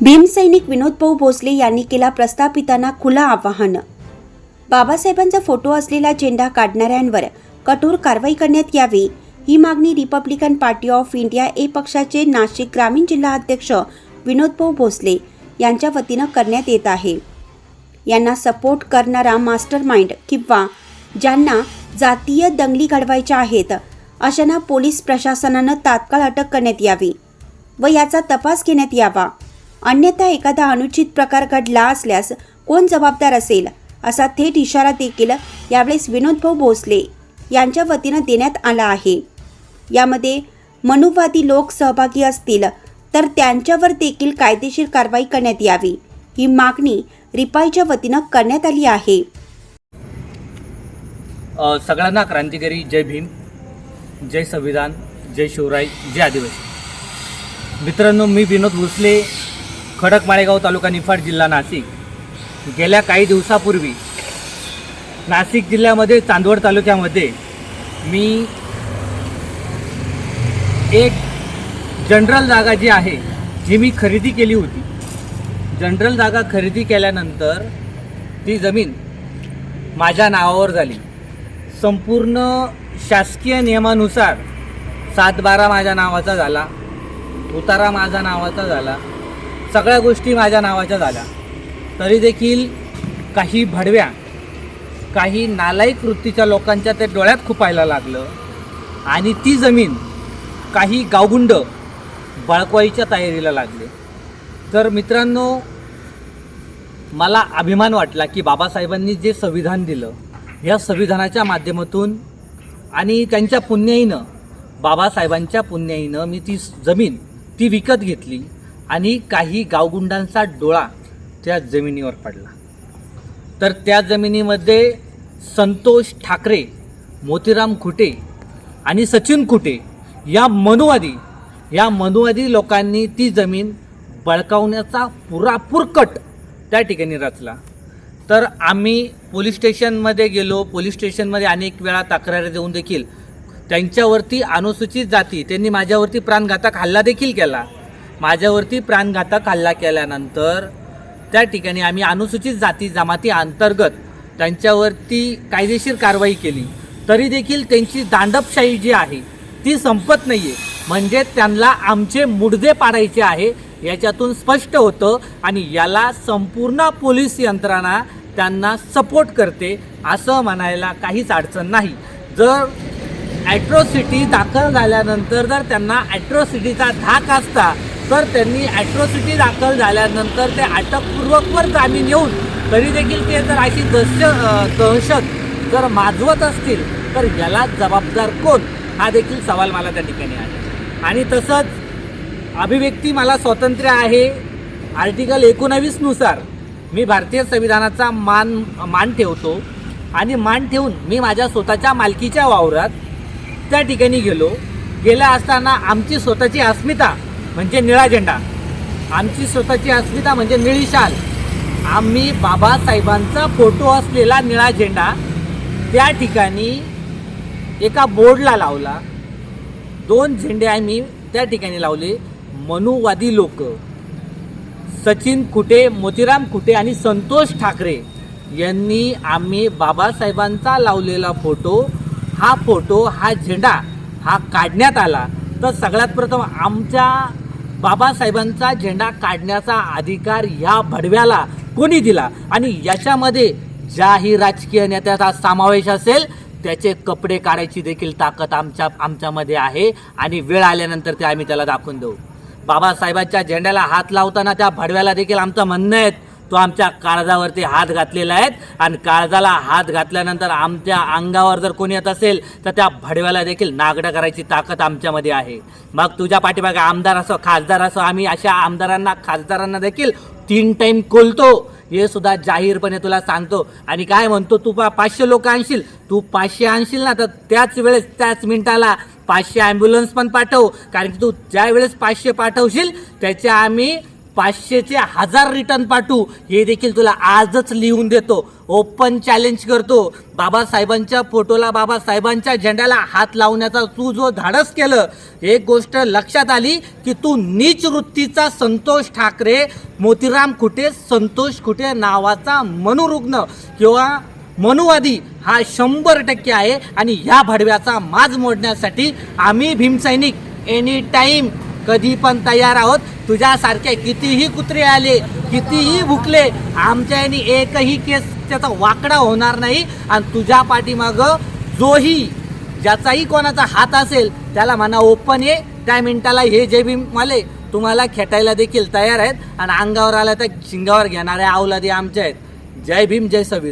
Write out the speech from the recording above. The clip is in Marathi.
भीमसैनिक विनोदभाऊ भोसले यांनी केला प्रस्थापितांना खुला आवाहन. बाबासाहेबांचा फोटो असलेला झेंडा काढणाऱ्यांवर कठोर कारवाई करण्यात यावी ही मागणी Republican Party of India A पक्षाचे नाशिक ग्रामीण जिल्हा अध्यक्ष विनोदभाऊ भोसले यांच्या वतीनं करण्यात येत आहे. यांना सपोर्ट करणारा मास्टर माइंड किंवा ज्यांना जातीय दंगली घडवायच्या आहेत अशांना पोलीस प्रशासनानं तात्काळ अटक करण्यात यावी व याचा तपास घेण्यात यावा. अन्यथा एखादा अनुचित प्रकार घडला असल्यास कोण जबाबदार असेल? असा थेट इशारा देखील यावेळेस विनोदभाऊ भोसले यांच्या वतीनं देण्यात आला आहे. यामध्ये मनुवादी लोक सहभागी असतील तर त्यांच्यावर देखील कायदेशीर कारवाई करण्यात यावी ही मागणी रिपाईच्या वतीनं करण्यात आली आहे. सगळ्यांना क्रांतिकारी जय भीम जय संविधान जय शिवराय जय आदिवासी. मित्रांनो मी विनोद भोसले खडक माळेगाव तालुका निफाड जिल्हा नाशिक. गेल्या काही दिवसापूर्वी नाशिक जिल्ह्यामध्ये चांदवड तालुक्यामध्ये मी एक जनरल जागा जी आहे जी मी खरेदी केली होती. जनरल जागा खरेदी केल्यानंतर ती जमीन माझ्या नावावर झाली. संपूर्ण शासकीय नियमानुसार सात बारा माझ्या नावाचा झाला. उतारा माझ्या नावाचा झाला. सगळ्या गोष्टी माझ्या नावाच्या झाल्या. तरी देखील काही भडव्या काही नालायक वृत्तीच्या लोकांच्या ते डोळ्यात खुपायला लागलं आणि ती जमीन काही गावगुंड बळकवाईच्या तयारीला लागले. तर मित्रांनो मला अभिमान वाटला की बाबासाहेबांनी जे संविधान दिलं ह्या संविधानाच्या माध्यमातून आणि त्यांच्या पुण्याईनं बाबासाहेबांच्या पुण्याईनं मी ती जमीन ती विकत घेतली. आणि काही गावगुंडांचा डोळा त्या जमिनीवर पडला. तर त्या जमिनीमध्ये संतोष ठाकरे मोतीराम खुटे आणि सचिन खुटे या मनुवादी या मनुवादी लोकांनी ती जमीन बळकावण्याचा पुरापूर कट त्या ठिकाणी रचला. तर आम्ही पोलीस स्टेशनमध्ये गेलो. पोलीस स्टेशनमध्ये अनेक वेळा तक्रारी देऊन देखील त्यांच्यावरती अनुसूचित जाती त्यांनी माझ्यावरती प्राणघातक हल्ला देखील केला. माझ्यावरती प्राणघातक हल्ला केल्यानंतर त्या ठिकाणी आम्ही अनुसूचित जाती जमाती अंतर्गत त्यांच्यावरती कायदेशीर कारवाई केली. तरी देखील त्यांची दांडपशाही जी आहे ती संपत नाही आहे म्हणजे त्यांना आमचे मुडदे पाडायचे आहे याच्यातून स्पष्ट होतं आणि याला संपूर्ण पोलीस यंत्रणा त्यांना सपोर्ट करते असं म्हणायला काहीच अडचण नाही. जर ॲट्रॉसिटी दाखल झाल्यानंतर जर त्यांना ॲट्रॉसिटीचा धाक असता तर त्यांनी ॲट्रॉसिटी दाखल झाल्यानंतर ते अटकपूर्वकवर जामीन येऊन तरी देखील ते जर अशी दहश दहशत जर माजवत असतील तर याला जबाबदार कोण? हा देखील सवाल मला त्या ठिकाणी आहे. आणि तसंच अभिव्यक्ती मला स्वातंत्र्य आहे. आर्टिकल एकोणावीसनुसार मी भारतीय संविधानाचा मान मान ठेवतो. आणि मान ठेवून मी माझ्या स्वतःच्या मालकीच्या वावरात त्या ठिकाणी गेलो. गेल्या असताना आमची स्वतःची अस्मिता म्हणजे निळा झेंडा. आमची स्वतःची अस्मिता म्हणजे निळी शाल. आम्ही बाबासाहेबांचा फोटो असलेला निळा झेंडा त्या ठिकाणी एका बोर्डला लावला. दोन झेंडे आम्ही त्या ठिकाणी लावले. मनुवादी लोक. सचिन कुटे मोतीराम कुटे आणि संतोष ठाकरे यांनी आम्ही बाबासाहेबांचा लावलेला फोटो. हा फोटो हा झेंडा हा काढण्यात आला. तर सगळ्यात प्रथम आमच्या बाबासाहेबांचा झेंडा काढण्याचा अधिकार ह्या भडव्याला कोणी दिला? आणि याच्यामध्ये ज्याही राजकीय नेत्याचा समावेश असेल त्याचे कपडे काढायची देखील ताकद आमच्या आमच्यामध्ये आहे. आणि वेळ आल्यानंतर ते आम्ही त्याला दाखवून देऊ. बाबासाहेबांच्या झेंड्याला हात लावताना त्या भडव्याला देखील आमचं म्हणणं आहे तो आमच्या काळजावरती हात घातलेला आहे. आणि काळजाला हात घातल्यानंतर आमच्या अंगावर जर कोणी येत असेल तर त्या भडव्याला देखील नागडं करायची ताकद आमच्यामध्ये आहे. मग तुझ्या पाठीमागे आमदार असो खासदार असो आम्ही अशा आमदारांना खासदारांना देखील तीन टाईम खोलतो. हे सुद्धा जाहीरपणे तुला सांगतो. आणि काय म्हणतो तू पा पाचशे लोक आणशील. तू पाचशे आणशील ना तर त्याच वेळेस त्याच मिनिटाला पाचशे ॲम्ब्युलन्स पण पाठव. कारण की तू ज्या वेळेस पाचशे पाठवशील त्याच्या आम्ही पाचशेचे हजार रिटर्न पाठवू. हे देखील तुला आजच लिहून देतो. ओपन चॅलेंज करतो. बाबासाहेबांच्या फोटोला बाबासाहेबांच्या झेंड्याला हात लावण्याचा तू जो धाडस केलं. एक गोष्ट लक्षात आली की तू नीच वृत्तीचा संतोष ठाकरे मोतीराम खुटे संतोष खुटे नावाचा मनोरुग्ण किंवा मनुवादी हा शंभर टक्के आहे. आणि ह्या भडव्याचा माज मोडण्यासाठी आम्ही भीमसैनिक एनी टाईम कधी पण तयार आहोत. तुझ्यासारखे कितीही कुत्रे आले कितीही भुकले आमच्या एकही केस त्याचा वाकडा होणार नाही. आणि तुझ्या पाठीमागं जोही ज्याचाही कोणाचा हात असेल त्याला म्हणा ओपन ये. त्या मिनिटाला हे जे भीमवाले तुम्हाला खेटायला देखील तयार आहेत. आणि अंगावर आलं तर शिंगावर घेणाऱ्या अवलादी आमच्या आहेत. जय भीम जय सवीर